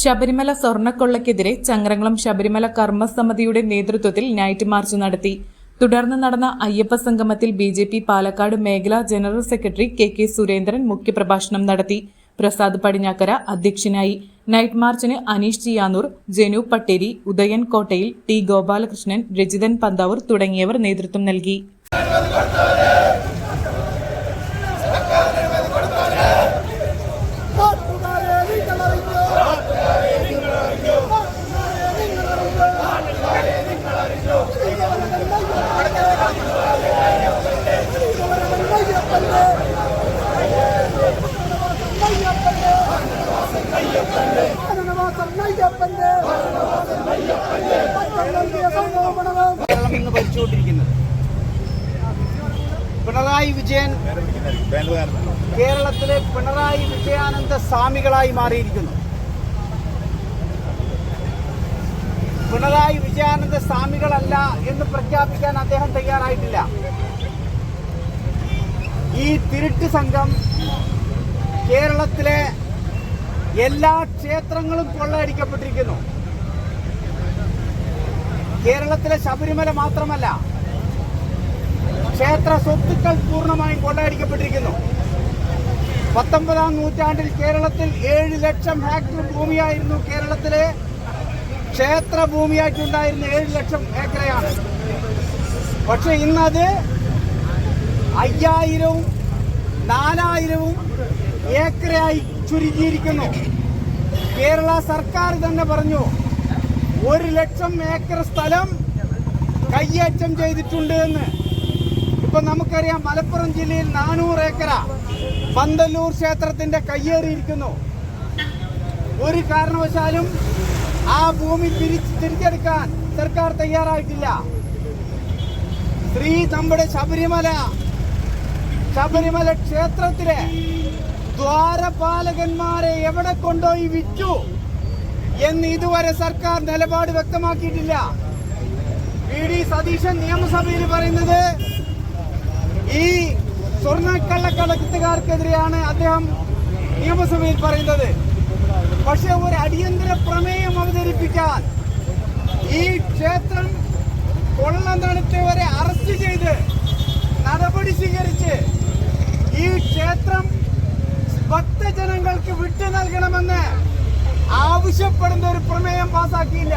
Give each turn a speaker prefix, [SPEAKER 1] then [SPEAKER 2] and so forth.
[SPEAKER 1] Sabarimala സ്വർണക്കൊള്ളയ്ക്കെതിരെ Changaramkulam Sabarimala കർമ്മസമിതിയുടെ നേതൃത്വത്തിൽ night March നടത്തി. തുടർന്ന് നടന്ന അയ്യപ്പ സംഗമത്തിൽ ബി ജെ പി പാലക്കാട് മേഖലാ general secretary K K Surendran മുഖ്യപ്രഭാഷണം നടത്തി. പ്രസാദ് പടിഞ്ഞാക്കര അധ്യക്ഷനായി. നൈറ്റ് മാർച്ചിന് അനീഷ് ചിയാനൂർ ജനു പട്ടേരി ഉദയൻ കോട്ടയിൽ ടി ഗോപാലകൃഷ്ണൻ രജിതൻ പന്താവൂർ തുടങ്ങിയവർ നേതൃത്വം നൽകി.
[SPEAKER 2] പിണറായി വിജയൻ കേരളത്തിലെ പിണറായി വിജയാനന്ദ സ്വാമികളായി മാറിയിരിക്കുന്നു. പിണറായി വിജയാനന്ദ സ്വാമികളല്ല എന്ന് പ്രഖ്യാപിക്കാൻ അദ്ദേഹം തയ്യാറായിട്ടില്ല. ഈ തിരുട്ട് സംഘം കേരളത്തിലെ എല്ലാ ക്ഷേത്രങ്ങളും കൊള്ളയടിക്കപ്പെട്ടിരിക്കുന്നു. കേരളത്തിലെ ശബരിമല മാത്രമല്ല ക്ഷേത്ര സ്വത്തുക്കൾ പൂർണമായും കൊള്ളയടിക്കപ്പെട്ടിരിക്കുന്നു. പത്തൊമ്പതാം നൂറ്റാണ്ടിൽ കേരളത്തിൽ ഏഴ് ലക്ഷം ഹെക്ടർ ഭൂമിയായിരുന്നു കേരളത്തിലെ ക്ഷേത്ര ഭൂമിയായിട്ടുണ്ടായിരുന്ന ഏഴ് ലക്ഷം ഏക്കറയാണ്. പക്ഷെ ഇന്നത് അയ്യായിരവും നാലായിരവും ഏക്കറയായി ചുരുക്കിയിരിക്കുന്നു. കേരള സർക്കാർ തന്നെ പറഞ്ഞു ഒരു ലക്ഷം ഏക്കർ സ്ഥലം കയ്യേറ്റം ചെയ്തിട്ടുണ്ട് എന്ന്. ഇപ്പൊ നമുക്കറിയാം മലപ്പുറം ജില്ലയിൽ നാനൂറ് ഏക്കറ പന്തല്ലൂർ ക്ഷേത്രത്തിന്റെ കയ്യേറിയിരിക്കുന്നു. ഒരു കാരണവശാലും ആ ഭൂമി തിരിച്ച് തിരിച്ചെടുക്കാൻ സർക്കാർ തയ്യാറായിട്ടില്ല. ശ്രീ നമ്മുടെ ശബരിമല ശബരിമല ക്ഷേത്രത്തിലെ ദ്വാരപാലകന്മാരെ എവിടെ കൊണ്ടുപോയി വിറ്റു എന്ന് ഇതുവരെ സർക്കാർ നിലപാട് വ്യക്തമാക്കിയിട്ടില്ല. വി ഡി സതീശൻ നിയമസഭയിൽ പറയുന്നത് ഈ സ്വർണക്കള്ളക്കടത്തുകാർക്കെതിരെയാണ് അദ്ദേഹം നിയമസഭയിൽ പറയുന്നത്. പക്ഷെ ഒരു അടിയന്തര പ്രമേയം അവതരിപ്പിക്കാൻ ഈ ക്ഷേത്രം കൊള്ള നടത്തിയവരെ അറസ്റ്റ് ചെയ്ത് നടപടി സ്വീകരിച്ച് ഈ ക്ഷേത്രം ഭക്തജനങ്ങൾക്ക് വിട്ടു നൽകണമെന്ന് ആവശ്യപ്പെടുന്ന ഒരു പ്രമേയം പാസാക്കിയില്ല.